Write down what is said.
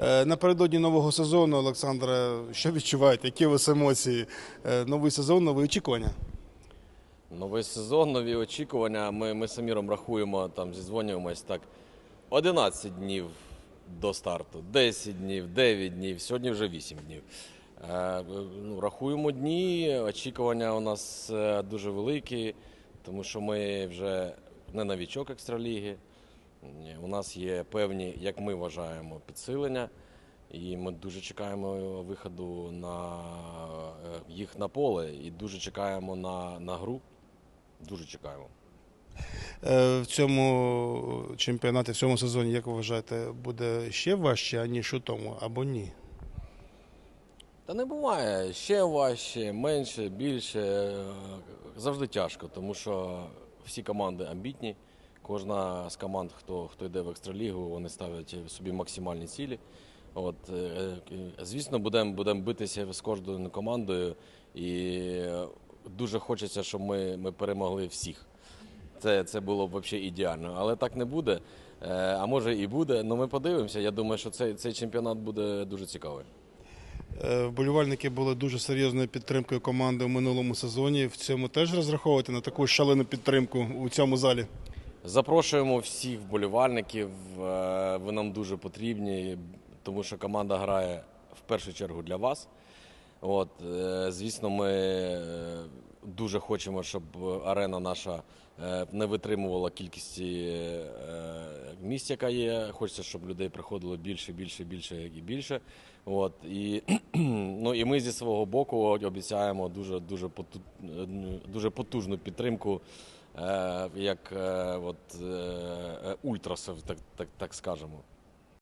Е, Напередодні нового сезону, Олександре, що відчуваєте? Які у вас емоції? Е, Новий сезон, нові очікування? Новий сезон, нові очікування. Ми, ми з рахуємо, там зізвонюємось так 11 днів до старту, 10 днів, 9 днів, сьогодні вже 8 днів. Е, ну, рахуємо дні, очікування у нас дуже великі, тому що ми вже не новічок екстраліги. У нас є певні, як ми вважаємо, підсилення. І ми дуже чекаємо виходу на е, їх на поле і дуже чекаємо на, на гру. Дуже чекаємо. Е, В цьому чемпіонаті, в цьому сезоні, як ви вважаєте, буде ще важче, аніж у тому, або ні? Та не буває ще важче, менше, більше. Е, Завжди тяжко, тому що всі команди амбітні. Кожна з команд, хто, хто йде в екстралігу, вони ставлять собі максимальні цілі. От, е, е, звісно, будемо будем битися з кожною командою, і дуже хочеться, щоб ми, ми перемогли всіх. Це, це було б взагалі ідеально, але так не буде. Е, А може і буде. Ну ми подивимося. Я думаю, що цей, цей чемпіонат буде дуже цікавий. Вболівальники були дуже серйозною підтримкою команди в минулому сезоні. В цьому теж розраховуєте на таку шалену підтримку у цьому залі? Запрошуємо всіх вболівальників. е, Ви нам дуже потрібні, тому що команда грає в першу чергу для вас. От, е, звісно, ми е, дуже хочемо, щоб арена наша не витримувала кількості місць, яка є. Хочеться, щоб людей приходило більше, більше, більше і більше. От, і, ну, і ми зі свого боку обіцяємо дуже, дуже, поту- потужну підтримку як е, от, е, е, ультрасів, так, так, так скажемо.